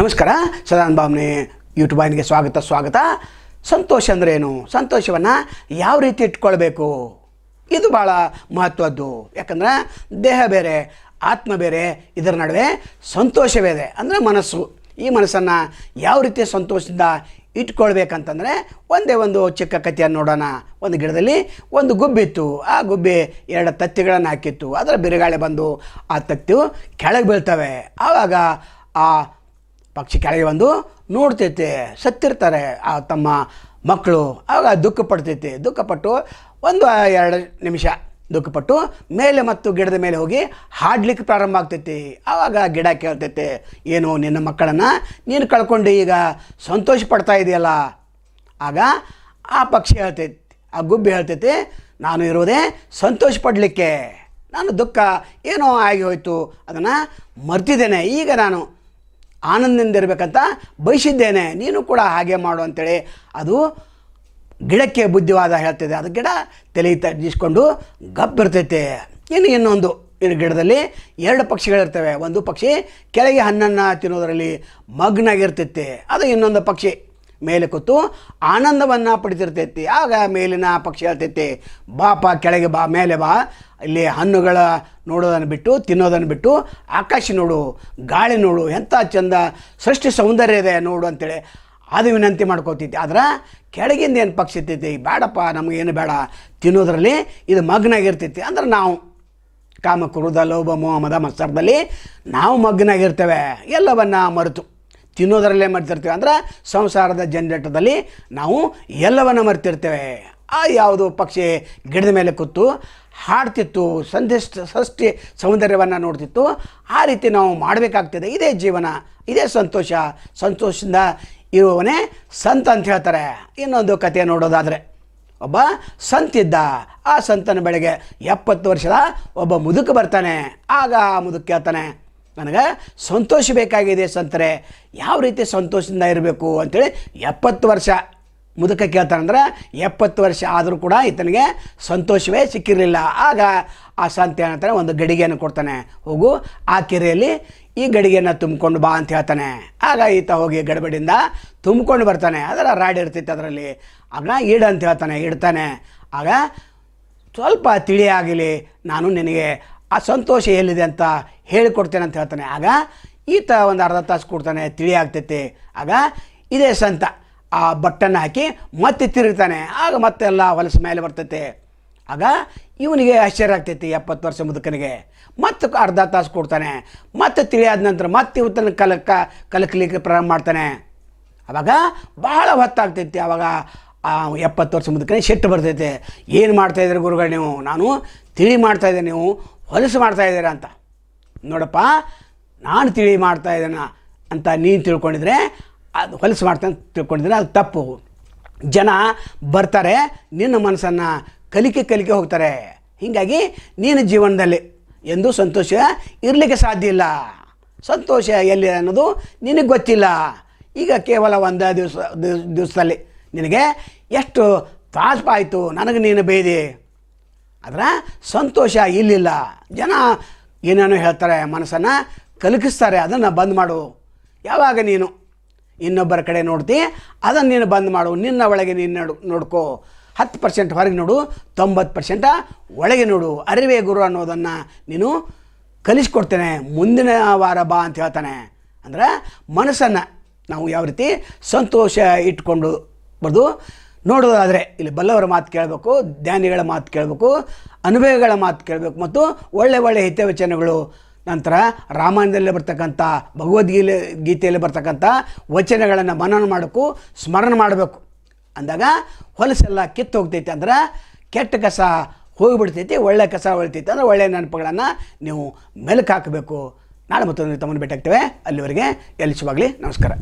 ನಮಸ್ಕಾರ ಸದಾನ್ ಭಾವನೆ ಯೂಟ್ಯೂಬ್ ವಾಹಿನಿಗೆ ಸ್ವಾಗತ ಸ್ವಾಗತ. ಸಂತೋಷ ಅಂದರೆ ಏನು ಸಂತೋಷವನ್ನು ಯಾವ ರೀತಿ ಇಟ್ಕೊಳ್ಬೇಕು? ಇದು ಭಾಳ ಮಹತ್ವದ್ದು. ಯಾಕಂದ್ರೆ ದೇಹ ಬೇರೆ, ಆತ್ಮ ಬೇರೆ, ಇದರ ನಡುವೆ ಸಂತೋಷವಿದೆ ಅಂದರೆ ಮನಸ್ಸು. ಈ ಮನಸ್ಸನ್ನು ಯಾವ ರೀತಿ ಸಂತೋಷದಿಂದ ಇಟ್ಕೊಳ್ಬೇಕಂತಂದರೆ ಒಂದೇ ಒಂದು ಚಿಕ್ಕ ಕಥೆಯನ್ನು ನೋಡೋಣ. ಒಂದು ಗಿಡದಲ್ಲಿ ಒಂದು ಗುಬ್ಬಿತ್ತು. ಆ ಗುಬ್ಬಿ ಎರಡು ತತ್ತಿಗಳನ್ನು ಹಾಕಿತ್ತು. ಅದರ ಬಿರುಗಾಳಿ ಬಂದು ಆ ತತ್ತಿ ಕೆಳಗೆ ಬೀಳ್ತವೆ. ಆವಾಗ ಆ ಪಕ್ಷಿ ಕೆಳಗೆ ಬಂದು ನೋಡ್ತೈತೆ, ಸತ್ತಿರ್ತಾರೆ ಆ ತಮ್ಮ ಮಕ್ಕಳು. ಆಗ ದುಃಖ ಪಡ್ತೈತೆ. ದುಃಖಪಟ್ಟು ಒಂದು ಎರಡು ನಿಮಿಷ ದುಃಖಪಟ್ಟು ಮೇಲೆ ಮತ್ತು ಗಿಡದ ಮೇಲೆ ಹೋಗಿ ಹಾಡ್ಲಿಕ್ಕೆ ಪ್ರಾರಂಭ ಆಗ್ತೈತಿ. ಆವಾಗ ಗಿಡ ಕೇಳ್ತೈತೆ, ಏನು ನಿನ್ನ ಮಕ್ಕಳನ್ನು ನೀನು ಕಳ್ಕೊಂಡು ಈಗ ಸಂತೋಷ ಪಡ್ತಾ ಇದೆಯಲ್ಲ? ಆಗ ಆ ಪಕ್ಷಿ ಹೇಳ್ತೈತಿ, ಆ ಗುಬ್ಬಿ ಹೇಳ್ತೈತಿ, ನಾನು ಇರೋದೇ ಸಂತೋಷ ಪಡಲಿಕ್ಕೆ. ನಾನು ದುಃಖ ಏನೋ ಆಗಿ ಹೋಯಿತು. ಅದನ್ನು ಮರ್ತಿದ್ದೇನೆ. ಈಗ ನಾನು ಆನಂದದಿಂದ ಇರಬೇಕಂತ ಬಯಸಿದ್ದೇನೆ. ನೀನು ಕೂಡ ಹಾಗೆ ಮಾಡು ಅಂತೇಳಿ ಅದು ಗಿಡಕ್ಕೆ ಬುದ್ಧಿವಾದ ಹೇಳ್ತಿದೆ. ಅದು ಗಿಡ ತಲೆ ತಗ್ಗಿಸ್ಕೊಂಡು ಗಬ್ಬಿರ್ತೈತೆ ಇನ್ನು ಇನ್ನೊಂದು, ಇನ್ನು ಗಿಡದಲ್ಲಿ ಎರಡು ಪಕ್ಷಿಗಳಿರ್ತವೆ. ಒಂದು ಪಕ್ಷಿ ಕೆಳಗೆ ಹಣ್ಣನ್ನು ತಿನ್ನೋದರಲ್ಲಿ ಮಗ್ನಾಗಿರ್ತೈತೆ. ಅದು ಇನ್ನೊಂದು ಪಕ್ಷಿ. ಮೇಲೆ ಕೂತು ಆನಂದವನ್ನು ಪಡಿತಿರ್ತೈತಿ ಆಗ ಮೇಲಿನ ಪಕ್ಷಿ ಹೇಳ್ತೈತಿ, ಬಾಪ, ಕೆಳಗೆ ಬಾ, ಮೇಲೆ ಬಾ. ಇಲ್ಲಿ ಹಣ್ಣುಗಳ ನೋಡೋದನ್ನು ಬಿಟ್ಟು, ತಿನ್ನೋದನ್ನು ಬಿಟ್ಟು, ಆಕಾಶ ನೋಡು, ಗಾಳಿ ನೋಡು ಎಂಥ ಚಂದ ಸೃಷ್ಟಿ ಸೌಂದರ್ಯ ಇದೆ ನೋಡು ಅಂತೇಳಿ ಅದು ವಿನಂತಿ ಮಾಡ್ಕೋತೈತಿ ಆದ್ರೆ ಕೆಳಗಿಂದ ಏನು ಪಕ್ಷಿ ಇರ್ತೈತಿ ಬೇಡಪ್ಪ ನಮಗೇನು ಬೇಡ, ತಿನ್ನೋದ್ರಲ್ಲಿ ಇದು ಮಗ್ನಾಗಿರ್ತೈತಿ. ಅಂದ್ರೆ ನಾವು ಕಾಮ ಕ್ರೋಧ ಲೋಭ ಮೋಹ ಮದ ಮತ್ಸರದಲ್ಲಿ ನಾವು ಮಗ್ನಾಗಿರ್ತೇವೆ. ಎಲ್ಲವನ್ನ ಮರೆತು ತಿನ್ನೋದರಲ್ಲೇ ಮರ್ತಿರ್ತೀವಿ. ಅಂದ್ರೆ ಸಂಸಾರದ ಜಂಜಟದಲ್ಲಿ ನಾವು ಎಲ್ಲವನ್ನ ಮರ್ತಿರ್ತೇವೆ. ಆ ಯಾವುದು ಪಕ್ಷಿ ಗಿಡದ ಮೇಲೆ ಕೂತು ಹಾಡ್ತಿತ್ತು ಸಂದೇಶ ಸೃಷ್ಟಿ ಸೌಂದರ್ಯವನ್ನು ನೋಡ್ತಿತ್ತು. ಆ ರೀತಿ ನಾವು ಮಾಡಬೇಕಾಗ್ತದೆ. ಇದೇ ಜೀವನ, ಇದೇ ಸಂತೋಷ. ಸಂತೋಷದಿಂದ ಇರುವವನೇ ಸಂತ ಅಂತ ಹೇಳ್ತಾರೆ. ಇನ್ನೊಂದು ಕಥೆ ನೋಡೋದಾದರೆ, ಒಬ್ಬ ಸಂತಿದ್ದ. ಆ ಸಂತನ ಬೆಳಗ್ಗೆ ಎಪ್ಪತ್ತು ವರ್ಷದ ಒಬ್ಬ ಮುದುಕ ಬರ್ತಾನೆ. ಆಗ ಆ ಮುದುಕ ಕೇಳ್ತಾನೆ ನನಗೆ ಸಂತೋಷ ಬೇಕಾಗಿದೆ ಸಂತರೆ, ಯಾವ ರೀತಿ ಸಂತೋಷದಿಂದ ಇರಬೇಕು ಅಂತೇಳಿ ಎಪ್ಪತ್ತು ವರ್ಷ ಮುದುಕ ಕೇಳ್ತಾನಂದ್ರೆ ಎಪ್ಪತ್ತು ವರ್ಷ ಆದರೂ ಕೂಡ ಈತನಿಗೆ ಸಂತೋಷವೇ ಸಿಕ್ಕಿರಲಿಲ್ಲ. ಆಗ ಆ ಸಂತ ಏನಂತಾನೆ ಒಂದು ಗಡಿಗೆಯನ್ನು ಕೊಡ್ತಾನೆ. ಹೋಗು, ಆ ಕೆರೆಯಲ್ಲಿ ಈ ಗಡಿಗೆಯನ್ನು ತುಂಬಿಕೊಂಡು ಬಾ ಅಂತ ಹೇಳ್ತಾನೆ. ಆಗ ಈತ ಹೋಗಿ ಗಡಬಡಿಯಿಂದ ತುಂಬಿಕೊಂಡು ಬರ್ತಾನೆ. ಅದರ ರಾಡ್ ಇರ್ತೈತೆ ಅದರಲ್ಲಿ. ಆಗ ಈಡು ಅಂತ ಹೇಳ್ತಾನೆ, ಇಡ್ತಾನೆ. ಆಗ ಸ್ವಲ್ಪ ತಿಳಿಯಾಗಲಿ ನಾನು ನಿನಗೆ ಆ ಸಂತೋಷ ಎಲ್ಲಿದೆ ಅಂತ ಹೇಳಿಕೊಡ್ತೇನೆ ಅಂತ ಹೇಳ್ತಾನೆ. ಆಗ ಈತ ಒಂದು ಅರ್ಧ ತಾಸು ಕೊಡ್ತಾನೆ ತಿಳಿ ಆಗ್ತೈತೆ. ಆಗ ಇದೇ ಸಂತ ಆ ಬಟ್ಟನ್ನು ಹಾಕಿ ಮತ್ತೆ ತಿರುಗ್ತಾನೆ. ಆಗ ಮತ್ತೆಲ್ಲ ಹೊಲಸು ಮೇಲೆ ಬರ್ತೈತೆ. ಆಗ ಇವನಿಗೆ ಆಶ್ಚರ್ಯ ಆಗ್ತೈತಿ ಎಪ್ಪತ್ತು ವರ್ಷ ಮುದುಕನಿಗೆ. ಮತ್ತೆ ಅರ್ಧ ತಾಸು ಕೊಡ್ತಾನೆ. ಮತ್ತೆ ತಿಳಿಯಾದ ನಂತರ ಮತ್ತೆ ಇವತ್ತನ್ನು ಕಲಕ, ಕಲಕಲಿಕ್ಕೆ ಪ್ರಾರಂಭ ಮಾಡ್ತಾನೆ. ಆವಾಗ ಬಹಳ ಹೊತ್ತಾಗ್ತೈತಿ. ಆವಾಗ ಎಪ್ಪತ್ತು ವರ್ಷ ಮುದುಕನೇ ಸಿಟ್ಟು ಬರ್ತೈತೆ. ಏನು ಮಾಡ್ತಾಯಿದ್ದೀರಿ ಗುರುಗಳು ನೀವು? ನಾನು ತಿಳಿ ಮಾಡ್ತಾಯಿದ್ದೆ ನೀವು. ಹೊಲಸು ಮಾಡ್ತಾ ಇದ್ದೀರಾ ಅಂತ. ನೋಡಪ್ಪ, ನಾನು ತಿಳಿ ಮಾಡ್ತಾ ಇದ್ದಾನ ಅಂತ ನೀನು ತಿಳ್ಕೊಂಡಿದ್ರೆ, ಅದು ಹೊಲಸು ಮಾಡ್ತಾನೆ ತಿಳ್ಕೊಂಡಿದ್ರೆ ಅದು ತಪ್ಪು. ಜನ ಬರ್ತಾರೆ, ನಿನ್ನ ಮನಸ್ಸನ್ನು ಕಲಿಕೆ ಕಲಿಕೆ ಹೋಗ್ತಾರೆ. ಹೀಗಾಗಿ ನೀನು ಜೀವನದಲ್ಲಿ ಎಂದು ಸಂತೋಷ ಇರಲಿಕ್ಕೆ ಸಾಧ್ಯ ಇಲ್ಲ. ಸಂತೋಷ ಎಲ್ಲಿ ಅನ್ನೋದು ನಿನಗೆ ಗೊತ್ತಿಲ್ಲ. ಈಗ ಕೇವಲ ಒಂದು ದಿವಸ ದಿವಸದಲ್ಲಿ ನಿನಗೆ ಎಷ್ಟು ತಾಸ್ಪಾಯಿತು ನನಗೆ ನೀನು ಬೇದಿ. ಅದರ ಸಂತೋಷ ಇಲ್ಲಿಲ್ಲ. ಜನ ಏನೇನೋ ಹೇಳ್ತಾರೆ ಮನಸ್ಸನ್ನು ಕಲಕಿಸ್ತಾರೆ, ಅದನ್ನು ಬಂದ್ ಮಾಡು. ಯಾವಾಗ ನೀನು ಇನ್ನೊಬ್ಬರ ಕಡೆ ನೋಡ್ತಿ, ಅದನ್ನು ನೀನು ಬಂದ್ ಮಾಡು. ನಿನ್ನ ಒಳಗೆ ನೀನು ನೋಡು, ನೋಡ್ಕೋ. ಹತ್ತು ಪರ್ಸೆಂಟ್ ಹೊರಗೆ ನೋಡು, ತೊಂಬತ್ತು ಪರ್ಸೆಂಟ ಒಳಗೆ ನೋಡು. ಅರಿವೇ ಗುರು ಅನ್ನೋದನ್ನು ನೀನು ಕಲಿಸ್ಕೊಡ್ತೇನೆ. ಮುಂದಿನ ವಾರ ಬಾ ಅಂತ ಹೇಳ್ತಾನೆ. ಅಂದ್ರೆ ಮನಸ್ಸನ್ನು ನಾವು ಯಾವ ರೀತಿ ಸಂತೋಷ ಇಟ್ಕೊಂಡು ಬರ್ದು ನೋಡೋದಾದರೆ ಇಲ್ಲಿ ಬಲ್ಲವರ ಮಾತು ಕೇಳಬೇಕು, ಧ್ಯಾನಿಗಳ ಮಾತು ಕೇಳಬೇಕು, ಅನುಭವಗಳ ಮಾತು ಕೇಳಬೇಕು ಮತ್ತು ಒಳ್ಳೆ ಒಳ್ಳೆ ಹಿತವಚನಗಳು. ನಂತರ ರಾಮಾಯಣದಲ್ಲಿ ಬರ್ತಕ್ಕಂಥ ಭಗವದ್ಗೀತೆ ಗೀತೆಯಲ್ಲಿ ಬರ್ತಕ್ಕಂಥ ವಚನಗಳನ್ನು ಮನನ ಮಾಡೋಕ್ಕೂ ಸ್ಮರಣೆ ಮಾಡಬೇಕು. ಅಂದಾಗ ಹೊಲಸೆಲ್ಲ ಕಿತ್ತು ಹೋಗ್ತೈತಿ ಅಂದ್ರೆ ಕೆಟ್ಟ ಕಸ ಹೋಗಿಬಿಡ್ತೈತಿ, ಒಳ್ಳೆ ಕಸ ಉಳಿತೈತಿ ಅಂದರೆ ಒಳ್ಳೆಯ ನೆನಪುಗಳನ್ನು ನೀವು ಮೆಲುಕು ಹಾಕಬೇಕು ನಾಳೆ ಮತ್ತೊಂದು ತಮ್ಮನ್ನು ಭೇಟಾಗ್ತೇವೆ ಅಲ್ಲಿವರೆಗೆ ಎಲ್ಲಿ ಶುಭಾಗಲಿ ನಮಸ್ಕಾರ.